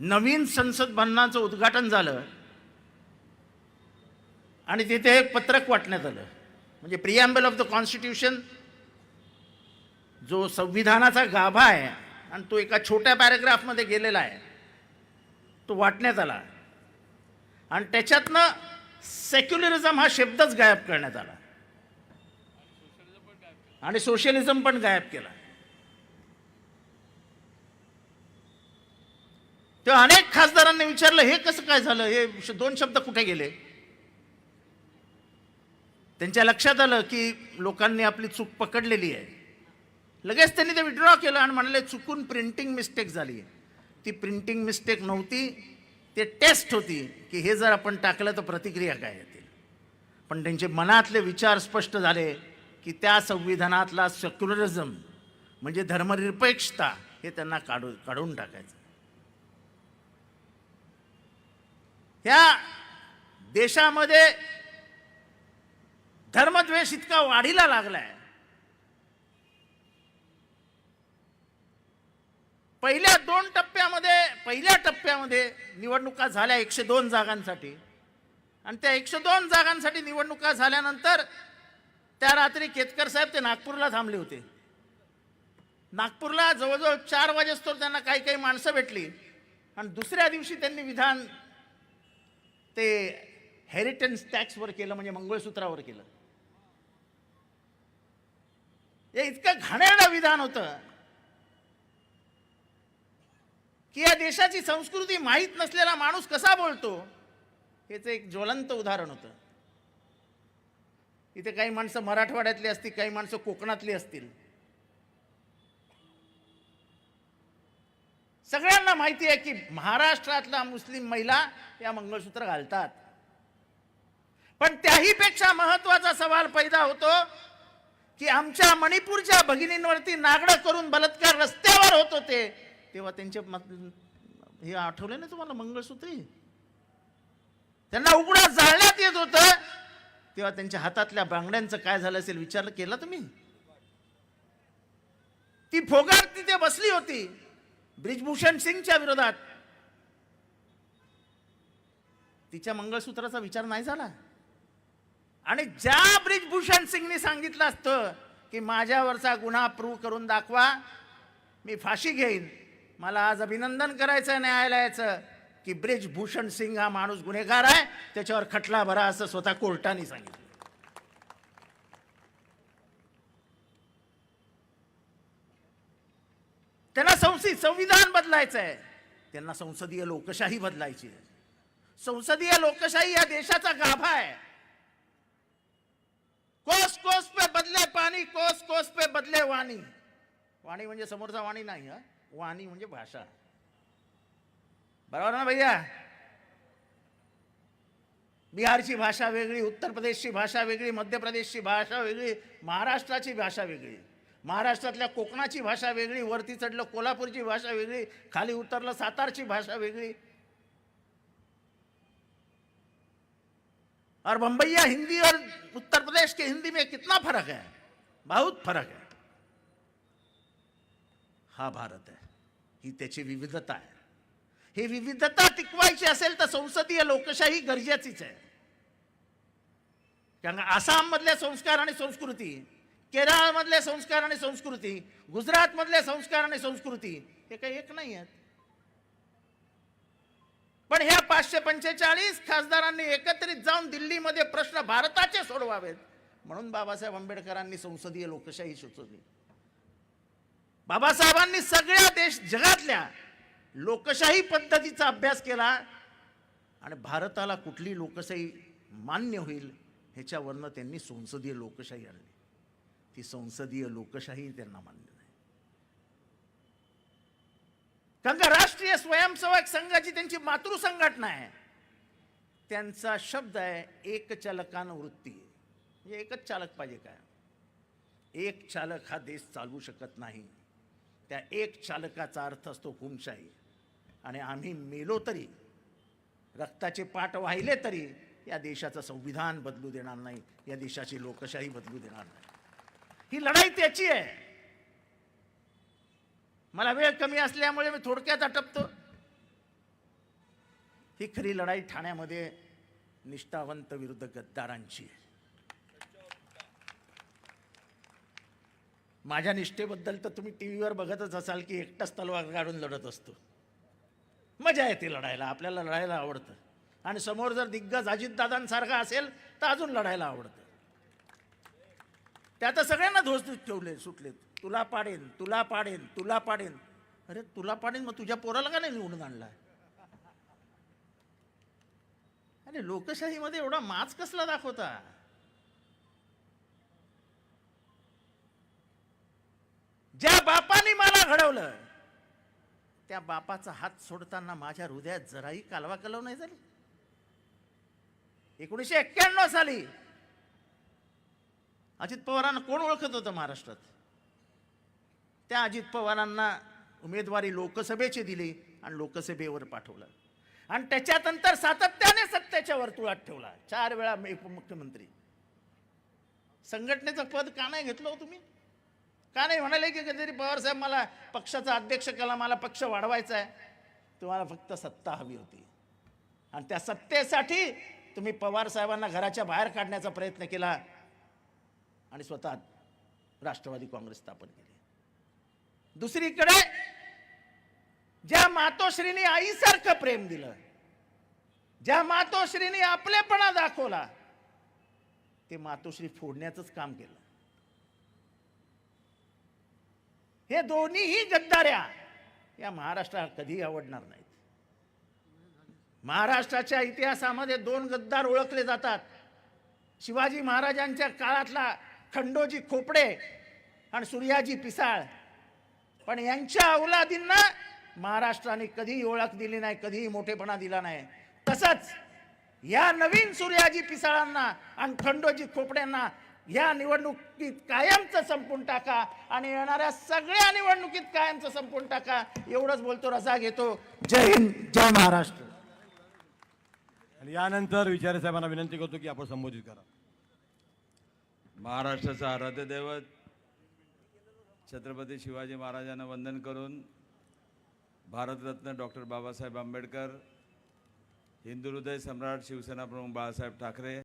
नवीन संसद भवनाचं उद्घाटन झालं. आणि तिथे एक पत्रक वाटण्यात आलं. म्हणजे प्रिॲम्बल ऑफ द कॉन्स्टिट्यूशन जो संविधानाचा गाभा आहे आणि तो एका छोट्या पॅरेग्राफमध्ये गेलेला आहे तो वाटण्यात आला. आणि त्याच्यातनं सेक्युलरिझम हा शब्दच गायब करण्यात आला. आणि सोशलिझम पण गायब केला. तेव्हा अनेक खासदारांनी विचारलं हे कसं काय झालं? हे दोन शब्द कुठे गेले? त्यांच्या लक्षात आलं की लोकांनी आपली चूक पकडलेली आहे. लगेच त्यांनी ते विड्रॉ केलं आणि म्हणाले चुकून प्रिंटिंग मिस्टेक झाली ती प्रिंटिंग मिस्टेक नव्हती ते टेस्ट होती की हे जर आपण टाकलं तर प्रतिक्रिया काय येतील. पण त्यांचे मनातले विचार स्पष्ट झाले की त्या संविधानातला सेक्युलरिझम म्हणजे धर्मनिरपेक्षता हे त्यांना काढू काढून टाकायचं. ह्या देशामध्ये धर्मद्वेष इतका वाढीला लागलाय. पहिल्या दोन टप्प्यामध्ये पहिल्या टप्प्यामध्ये निवडणुका झाल्या एकशे दोन जागांसाठी. आणि त्या एकशे दोन जागांसाठी निवडणुका झाल्यानंतर त्या रात्री केतकर साहेब ते नागपूरला थांबले होते. नागपूरला जवळजवळ चार वाजेस्तोवर त्यांना काही काही माणसं भेटली. आणि दुसऱ्या दिवशी त्यांनी विधान ते हेरिटन्स टॅक्सवर केलं म्हणजे मंगळसूत्रावर केलं. हे इतकं घाणेरडं विधान होतं की या देशाची संस्कृती माहीत नसलेला माणूस कसा बोलतो हेच एक ज्वलंत उदाहरण होतं. इथे काही माणसं मराठवाड्यातली असतील काही माणसं कोकणातली असतील. सगळ्यांना माहिती आहे की महाराष्ट्रातल्या मुस्लिम महिला या मंगळसूत्र घालतात. पण त्याही पेक्षा महत्त्वाचा सवाल पैदा होतो की आमच्या मणिपूरच्या भगिनींवरती नागडं करून बलात्कार रस्त्यावर होत होते तेव्हा त्यांचे हे आठवले ना तुम्हाला मंगळसूत्री? त्यांना उघडा जाळण्यात येत होतं तेव्हा त्यांच्या हातातल्या बांगड्यांचं काय झालं असेल विचार केला तुम्ही? ती फोगाट तिथे बसली होती. ब्रिजभूषण सिंगच्या विरोधात. तिच्या मंगळसूत्राचा विचार नाही झाला. आणि ज्या ब्रिजभूषण सिंगने सांगितलं असतं की माझ्यावरचा गुन्हा प्रूव्ह करून दाखवा मी फाशी घेईन. मला आज अभिनंदन करायचं न्यायालयाचं की ब्रिजभूषण सिंग हा माणूस गुन्हेगार आहे त्याच्यावर खटला भरा असं स्वतः कोर्टाने सांगितलं. त्यांना संसद संविधान बदलायचं आहे त्यांना संसदीय लोकशाही बदलायची आहे. संसदीय लोकशाही या देशाचा गाभा आहे. कोस कोस पे बदले पाणी कोस कोस पे बदले वाणी. वाणी म्हणजे समोरचा वाणी नाही हा? वाणी म्हणजे भाषा. बरोबर ना भैया? बिहारची भाषा वेगळी उत्तर प्रदेशची भाषा वेगळी मध्य प्रदेशची भाषा वेगळी महाराष्ट्राची भाषा वेगळी. महाराष्ट्रातल्या कोकणाची भाषा वेगळी वरती चढलं कोल्हापूरची भाषा वेगळी खाली उतरलं सातारची भाषा वेगळी. और बम्बैया हिंदी और उत्तर प्रदेश के हिंदी में कितना फर्क है? बहुत फरक है। हा भारत आहे ही त्याची विविधता आहे ही विविधता टिकवायची असेल तर संसदीय लोकशाही गरजेचीच आहे. कारण आसाममधले संस्कार आणि संस्कृती केरळमधले संस्कार आणि संस्कृती गुजरातमधले संस्कार आणि संस्कृती हे काही एक नाही आहेत. पण ह्या पाचशे पंचेचाळीस खासदारांनी एकत्रित जाऊन दिल्लीमध्ये प्रश्न भारताचे सोडवावेत. म्हणून बाबासाहेब आंबेडकरांनी संसदीय लोकशाही सुचवली. बाबासाहेबांनी सगळ्या देश जगातल्या लोकशाही पद्धतीचा अभ्यास केला आणि भारताला कुठली लोकशाही मान्य होईल ह्याच्यावरनं त्यांनी संसदीय लोकशाही आणली. ती संसदीय लोकशाही त्यांना मान्य नाही. कारण का राष्ट्रीय स्वयंसेवक संघाची त्यांची मातृसंघटना आहे. त्यांचा शब्द आहे एक चालकान वृत्ती. म्हणजे एकच चालक पाहिजे काय? एक चालक हा देश चालवू शकत नाही. त्या एक चालकाचा अर्थ असतो हुमशाही आणि आम्ही मेलो तरी रक्ताचे पाठ वाहिले तरी या देशाचं संविधान बदलू देणार नाही या देशाची लोकशाही बदलू देणार नाही. ही लढाई त्याची आहे. मला वेळ कमी असल्यामुळे मी थोडक्यात आटपतो. ही खरी लढाई ठाण्यामध्ये निष्ठावंत विरुद्ध गद्दारांची आहे. माझ्या निष्ठेबद्दल तर तुम्ही टी व्हीवर बघतच असाल की एकटाच तलवार काढून लढत असतो. मजा येते लढायला आपल्याला लढायला आवडतं. आणि समोर जर दिग्गज अजितदादांसारखा असेल तर अजून लढायला आवडतं. त्या तर सगळ्यांना धोस ठेवले सुटले तुला पाडेन तुला पाडेन तुला पाडेन. अरे तुला पाडेन मग तुझ्या पोराला का नाही निवडून आणला अरे लोकशाहीमध्ये एवढा माच कसला दाखवता? ज्या बापाने मला घडवलं त्या बापाचा हात सोडताना माझ्या हृदयात जराही कालवा कलव नाही झाली. एकोणीसशे एक्क्याण्णव साली अजित पवारांना कोण ओळखत होतं महाराष्ट्रात? त्या अजित पवारांना उमेदवारी लोकसभेची दिली आणि लोकसभेवर पाठवलं. आणि त्याच्यानंतर सातत्याने सत्तेच्या वर्तुळात ठेवला. चार वेळा उपमुख्यमंत्री संघटनेचं पद का नाही घेतलं हो तुम्ही? का नाही म्हणाले की कधीतरी पवार साहेब मला पक्षाचा अध्यक्ष केला मला पक्ष वाढवायचा आहे तुम्हाला फक्त सत्ता हवी होती. आणि त्या सत्तेसाठी तुम्ही पवार साहेबांना घराच्या बाहेर काढण्याचा प्रयत्न केला. आणि स्वतः राष्ट्रवादी काँग्रेस स्थापन केली. दुसरीकडे ज्या मातोश्रीने आईसारखं प्रेम दिलं ज्या मातोश्रीने आपलेपणा दाखवला ते मातोश्री फोडण्याचंच काम केलं. हे दोन्हीही गद्दाऱ्या या महाराष्ट्राला कधी आवडणार नाहीत. महाराष्ट्राच्या इतिहासामध्ये दोन गद्दार ओळखले जातात. शिवाजी महाराजांच्या काळातला खंडोजी खोपडे आणि सूर्याजी पिसाळ. पण यांच्या औलादींना महाराष्ट्राने कधीही ओळख दिली नाही कधीही मोठेपणा दिला नाही. तसंच या नवीन सूर्याजी पिसाळांना आणि खंडोजी खोपड्यांना या निवडणुकीत कायमचं संपून टाका आणि येणाऱ्या सगळ्या निवडणुकीत कायमचं संपून टाका. एवढंच बोलतो रजा घेतो. जय हिंद जय महाराष्ट्र. आणि यानंतर विचारे साहेबांना विनंती करतो की आपण संबोधित करा. महाराष्ट्राचं आराध्य दैवत छत्रपती शिवाजी महाराजांना वंदन करून भारतरत्न डॉक्टर बाबासाहेब आंबेडकर हिंदू हृदय सम्राट शिवसेना प्रमुख बाळासाहेब ठाकरे